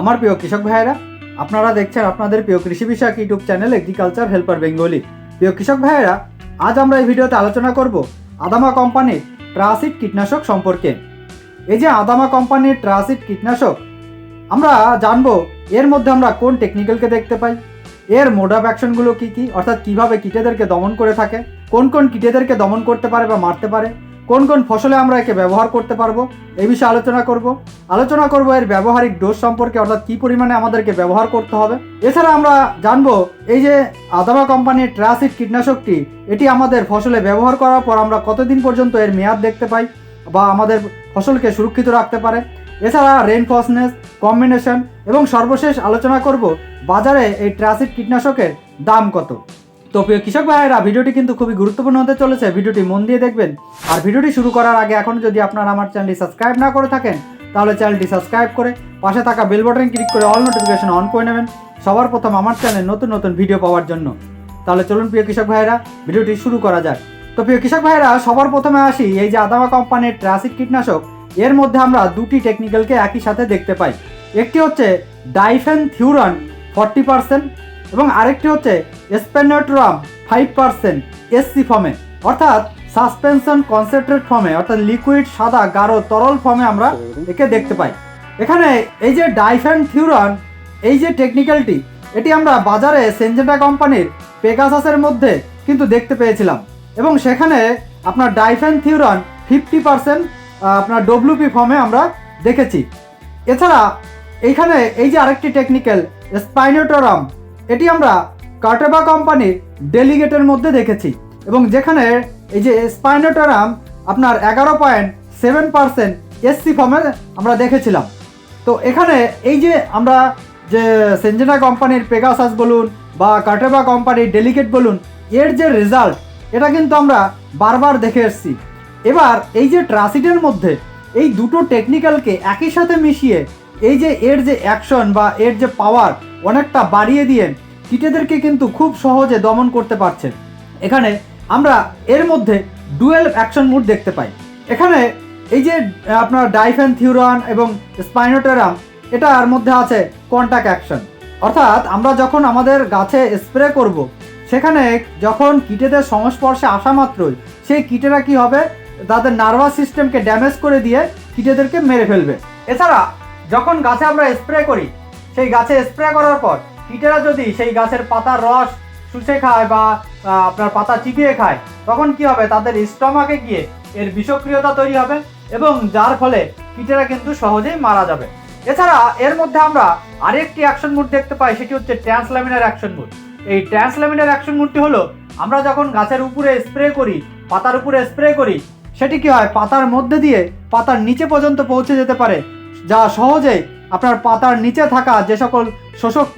আমার প্রিয় কৃষক ভাইয়েরা, আপনারা দেখছেন আপনাদের প্রিয় কৃষি বিষয়ক YouTube channel agriculture helper Bengali প্রিয় কৃষক ভাইয়েরা, আজ আমরা এই ভিডিওতে আলোচনা করব আদামা কোম্পানির ট্রাসিড কীটনাশক সম্পর্কে। এই যে আদামা কোম্পানির ট্রাসিড কীটনাশক, আমরা জানব এর মধ্যে আমরা কোন টেকনিক্যালকে দেখতে পাই, এর মোড অফ অ্যাকশনগুলো কী কী, অর্থাৎ কীভাবে কীটেদেরকে দমন করে থাকে, কোন কোন কীটেদেরকে দমন করতে পারে বা মারতে পারে কোন কোন ফসলে আমরা একে ব্যবহার করতে পারব এই বিষয়ে আলোচনা করব। আলোচনা করব এর ব্যবহারিক ডোজ সম্পর্কে, অর্থাৎ কী পরিমাণে আমাদেরকে ব্যবহার করতে হবে। এছাড়া আমরা জানব, এই যে আদাবা কোম্পানির ট্রাসিড কীটনাশকটি, এটি আমাদের ফসলে ব্যবহার করার পর আমরা কতদিন পর্যন্ত এর মেয়াদ দেখতে পাই বা আমাদের ফসলকে সুরক্ষিত রাখতে পারে। এছাড়া রেনফসনেস কম্বিনেশন এবং সর্বশেষ আলোচনা করব, বাজারে এই ট্রাসিড কীটনাশকের দাম কত। তো প্রিয় কৃষক ভাইয়েরা, ভিডিওটি কিন্তু খুবই গুরুত্বপূর্ণ হতে চলেছে। ভিডিওটি মন দিয়ে দেখবেন। আর ভিডিওটি শুরু করার আগে এখন যদি আপনারা আমার চ্যানেলটি সাবস্ক্রাইব না করে থাকেন, তাহলে চ্যানেলটি সাবস্ক্রাইব করে পাশে থাকা বেল বাটন ক্লিক করে অল নোটিফিকেশন অন করে নেবেন। সবার প্রথম আমার চ্যানেলে নতুন নতুন ভিডিও পাওয়ার জন্য। তাহলে চলুন প্রিয় কৃষক ভাইয়েরা, ভিডিওটি শুরু করা যাক। তো প্রিয় কৃষক ভাইয়েরা, সবার প্রথমে আসি এই যে আদামা কোম্পানির ট্রাসিড কীটনাশক। এর মধ্যে আমরা দুটি টেকনিক্যালকে একই সাথে দেখতে পাই। একটি হচ্ছে ডাইফেন থিউরান ফর্টি পার্সেন্ট এবং আরেকটি হচ্ছে স্পেনোট্রাম ফাইভ পার্সেন্ট এসসি ফর্মে অর্থাৎ সাসপেনশন কনসেন্ট্রেট ফর্মে অর্থাৎ লিকুইড সাদা, গাঢ়, তরল ফর্মে আমরা একে দেখতে পাই। এখানে এই যে ডাইফেন থিউরন এই যে টেকনিক্যালটি এটি আমরা বাজারে সেনজেটা কোম্পানির পেগাসাসের মধ্যে কিন্তু দেখতে পেয়েছিলাম। এবং সেখানে আপনার ডাইফেন থিউরন ফিফটি পার্সেন্ট আপনার ডব্লিউপি ফর্মে আমরা দেখেছি। এছাড়া এইখানে এই যে আরেকটি টেকনিক্যাল স্পাইনোটোরাম এটি আমরা কার্টেবা কোম্পানির ডেলিগেটের মধ্যে দেখেছি এবং যেখানে এই যে স্পাইনোটোরাম আপনার এগারো পয়েন্ট সেভেন পার্সেন্ট এসসি ফর্মে আমরা দেখেছিলাম। তো এখানে এই যে আমরা যে সেঞ্জেনা কোম্পানির পেগাসাস বলুন বা কার্টেবা কোম্পানির ডেলিগেট বলুন, এর যে রেজাল্ট, এটা কিন্তু আমরা বারবার দেখে এসেছি। এবার এই যে ট্রাসিডের মধ্যে এই দুটো টেকনিক্যালকে একই সাথে মিশিয়ে এই যে এর যে অ্যাকশন বা এর যে পাওয়ার অনেকটা বাড়িয়ে দিয়ে কীটেদেরকে কিন্তু খুব সহজে দমন করতে পারছেন। এখানে আমরা এর মধ্যে ডুয়েল অ্যাকশন মুড দেখতে পাই। এখানে এই যে আপনার ডাইফেন থিউরান এবং স্পাইনোটেরাম এটার মধ্যে আছে কন্টাক্ট অ্যাকশন। অর্থাৎ আমরা যখন আমাদের গাছে স্প্রে করব, সেখানে যখন কীটেদের সংস্পর্শে আসা মাত্রই, সেই কীটেরা কি হবে? তাদের নার্ভাস সিস্টেমকে ড্যামেজ করে দিয়ে কীটেদেরকে মেরে ফেলবে। এছাড়া যখন গাছে আমরা স্প্রে করি সেই গাছে স্প্রে করার পর কীটেরা যদি সেই গাছের পাতার রস শুষে খায় বা আপনার পাতা চিবিয়ে খায়, তখন কি হবে? তাদের স্টমাকে গিয়ে এর বিষক্রিয়তা তৈরি হবে এবং যার ফলে কীটেরা কিন্তু সহজেই মারা যাবে। এছাড়া এর মধ্যে আমরা আরেকটি অ্যাকশন মুড দেখতে পাই, সেটি হচ্ছে ট্রান্সল্যামিনার অ্যাকশন মুড এই ট্রান্সল্যামিনার অ্যাকশন মুডটি হলো, আমরা যখন গাছের উপরে স্প্রে করি, পাতার উপরে স্প্রে করি, সেটি কি হয়? পাতার মধ্যে দিয়ে পাতার নিচে পর্যন্ত পৌঁছে যেতে পারে, যা সহজেই আপনার পাতার নিচে থাকা যে সকল শোষক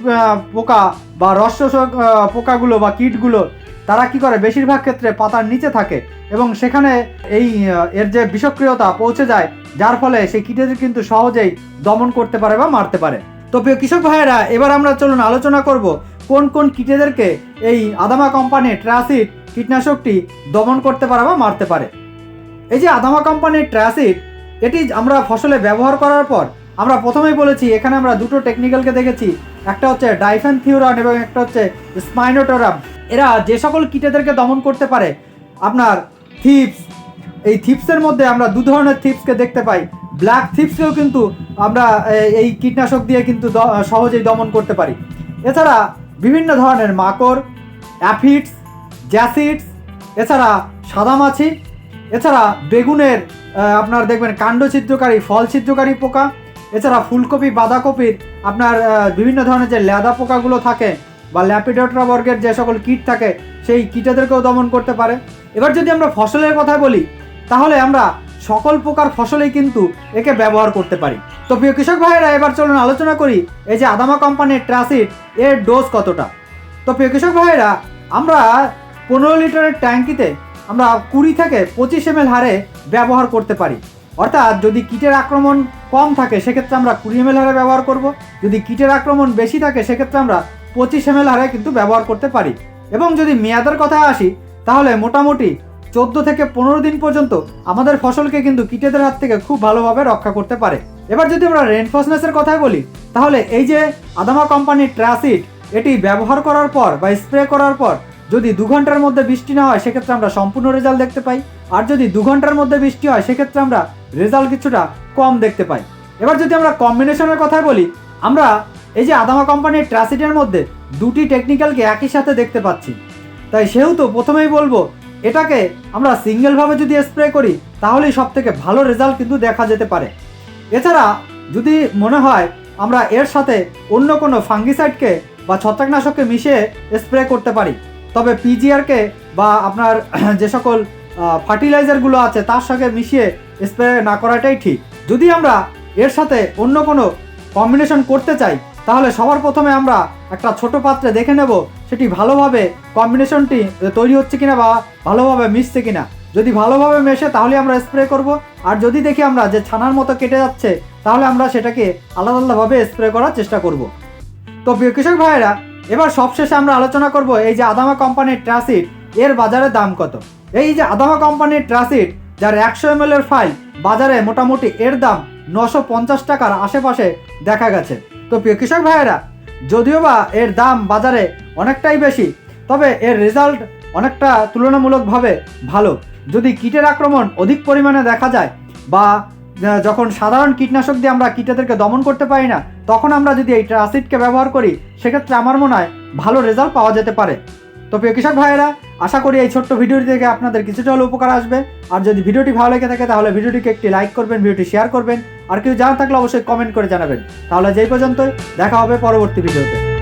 পোকা বা রস শোষক পোকাগুলো বা কীটগুলো, তারা কি করে? বেশিরভাগ ক্ষেত্রে পাতার নিচে থাকে এবং সেখানে এই এর যে বিষক্রিয়তা পৌঁছে যায়, যার ফলে সেই কীটেদের কিন্তু সহজেই দমন করতে পারে বা মারতে পারে। তো প্রিয় কৃষক ভাইয়েরা, এবার আমরা চলুন আলোচনা করব কোন কোন কীটেদেরকে এই আদামা কোম্পানি ট্রাসিড কীটনাশকটি দমন করতে পারে বা মারতে পারে। এই যে আদামা কোম্পানির ট্রাসিড এটি আমরা ফসলে ব্যবহার করার পর আমরা প্রথমেই বলেছি, এখানে আমরা দুটো টেকনিক্যালকে দেখেছি, একটা হচ্ছে ডাইফেন থিওরান এবং একটা হচ্ছে স্পাইনোটোরাম এরা যে সকল কীটেদেরকে দমন করতে পারে, আপনার থিপস এই থিপসের মধ্যে আমরা দু ধরনের থিপসকে দেখতে পাই। ব্ল্যাক থিপসকেও কিন্তু আমরা এই কীটনাশক দিয়ে কিন্তু সহজেই দমন করতে পারি। এছাড়া বিভিন্ন ধরনের মাকড় অ্যাফিডস জ্যাসিডস এছাড়া সাদামাছি, এছাড়া বেগুনের আপনার দেখবেন কাণ্ড ছিদ্রকারী ফল ছিদ্রকারী পোকা এছাড়া ফুলকপি, বাঁধাকপির আপনার বিভিন্ন ধরনের যে লেদা পোকাগুলো থাকে বা ল্যাপিডোট্রা বর্গের যে সকল কীট থাকে, সেই কীটেদেরকেও দমন করতে পারে। এবার যদি আমরা ফসলের কথা বলি, তাহলে আমরা সকল প্রকার ফসলেই কিন্তু একে ব্যবহার করতে পারি। তো প্রিয় কৃষক ভাইয়েরা, এবার চলুন আলোচনা করি, এই যে আদামা কোম্পানির ট্রাসিড এর ডোজ কতটা? তো প্রিয় কৃষক ভাইয়েরা, আমরা পনেরো লিটারের ট্যাঙ্কিতে আমরা কুড়ি থেকে পঁচিশ এম হারে ব্যবহার করতে পারি। অর্থাৎ যদি কীটের আক্রমণ কম থাকে, সেক্ষেত্রে আমরা কুড়ি এম হারে ব্যবহার করব। যদি কীটের আক্রমণ বেশি থাকে, সেক্ষেত্রে আমরা পঁচিশ এম হারে কিন্তু ব্যবহার করতে পারি। এবং যদি মেয়াদের কথা আসি, তাহলে মোটামুটি চোদ্দ থেকে পনেরো দিন পর্যন্ত আমাদের ফসলকে কিন্তু কীটেদের হাত থেকে খুব ভালোভাবে রক্ষা করতে পারে। এবার যদি আমরা রেনফোর্সনেসের কথাই বলি, তাহলে এই যে আদামা কোম্পানির ট্রাসিড এটি ব্যবহার করার পর বা স্প্রে করার পর যদি দু ঘণ্টার মধ্যে বৃষ্টি না হয়, সেক্ষেত্রে আমরা সম্পূর্ণ রেজাল্ট দেখতে পাই। আর যদি দু ঘণ্টার মধ্যে বৃষ্টি হয়, সেক্ষেত্রে আমরা রেজাল্ট কিছুটা কম দেখতে পাই। এবার যদি আমরা কম্বিনেশনের কথাই বলি, আমরা এই যে আদামা কোম্পানির ট্রাসিডের মধ্যে দুটি টেকনিক্যালকে একই সাথে দেখতে পাচ্ছি। তাই সেহেতু প্রথমেই বলব, এটাকে আমরা সিঙ্গেলভাবে যদি স্প্রে করি, তাহলেই সব থেকে ভালো রেজাল্ট কিন্তু দেখা যেতে পারে। এছাড়া যদি মনে হয়, আমরা এর সাথে অন্য কোনো ফাঙ্গিসাইডকে বা ছত্রাকনাশককে মিশিয়ে স্প্রে করতে পারি। তবে পিজিআরকে বা আপনার যে সকল ফার্টিলাইজারগুলো আছে, তার সঙ্গে মিশিয়ে স্প্রে না করাটাই ঠিক। যদি আমরা এর সাথে অন্য কোনো কম্বিনেশন করতে চাই, তাহলে সবার প্রথমে আমরা একটা ছোট পাত্রে দেখে নেব সেটি ভালোভাবে কম্বিনেশনটি তৈরি হচ্ছে কিনা বা ভালোভাবে মিশছে কিনা। যদি ভালোভাবে মেশে, তাহলে আমরা স্প্রে করব। আর যদি দেখি আমরা যে ছানার মতো কেটে যাচ্ছে, তাহলে আমরা সেটাকে আলাদা আলাদাভাবে স্প্রে করার চেষ্টা করব। তো কৃষক ভাইয়েরা, এবার সবশেষে আমরা আলোচনা করব এই যে আদামা কোম্পানির ট্রাসিড এর বাজারে দাম কত? এই যে আদামা কোম্পানির ট্রাসিড যার একশো এম এর ফাইল বাজারে মোটামুটি এর দাম নশো পঞ্চাশ টাকার আশেপাশে দেখা গেছে। তো প্রিয় কৃষক ভাইয়েরা, যদিও বা এর দাম বাজারে অনেকটাই বেশি, তবে এর রেজাল্ট অনেকটা তুলনামূলকভাবে ভালো। যদি কীটের আক্রমণ অধিক পরিমাণে দেখা যায় বা যখন সাধারণ কীটনাশক দিয়ে আমরা কীটেদেরকে দমন করতে পারি না, তখন আমরা যদি এই ট্রাসিডকে ব্যবহার করি, সেক্ষেত্রে আমার মনে হয় ভালো রেজাল্ট পাওয়া যেতে পারে। তো প্রিয় কৃষক ভাইয়েরা, আশা করি এই ছোট্ট ভিডিওটি থেকে আপনাদের কিছুটা হলে উপকার আসবে। আর যদি ভিডিওটি ভালো লেগে থাকে, তাহলে ভিডিওটিকে একটি লাইক করবেন, ভিডিওটি শেয়ার করবেন। আর কেউ জানা থাকলে অবশ্যই কমেন্ট করে জানাবেন। তাহলে যেই পর্যন্তই, দেখা হবে পরবর্তী ভিডিওতে।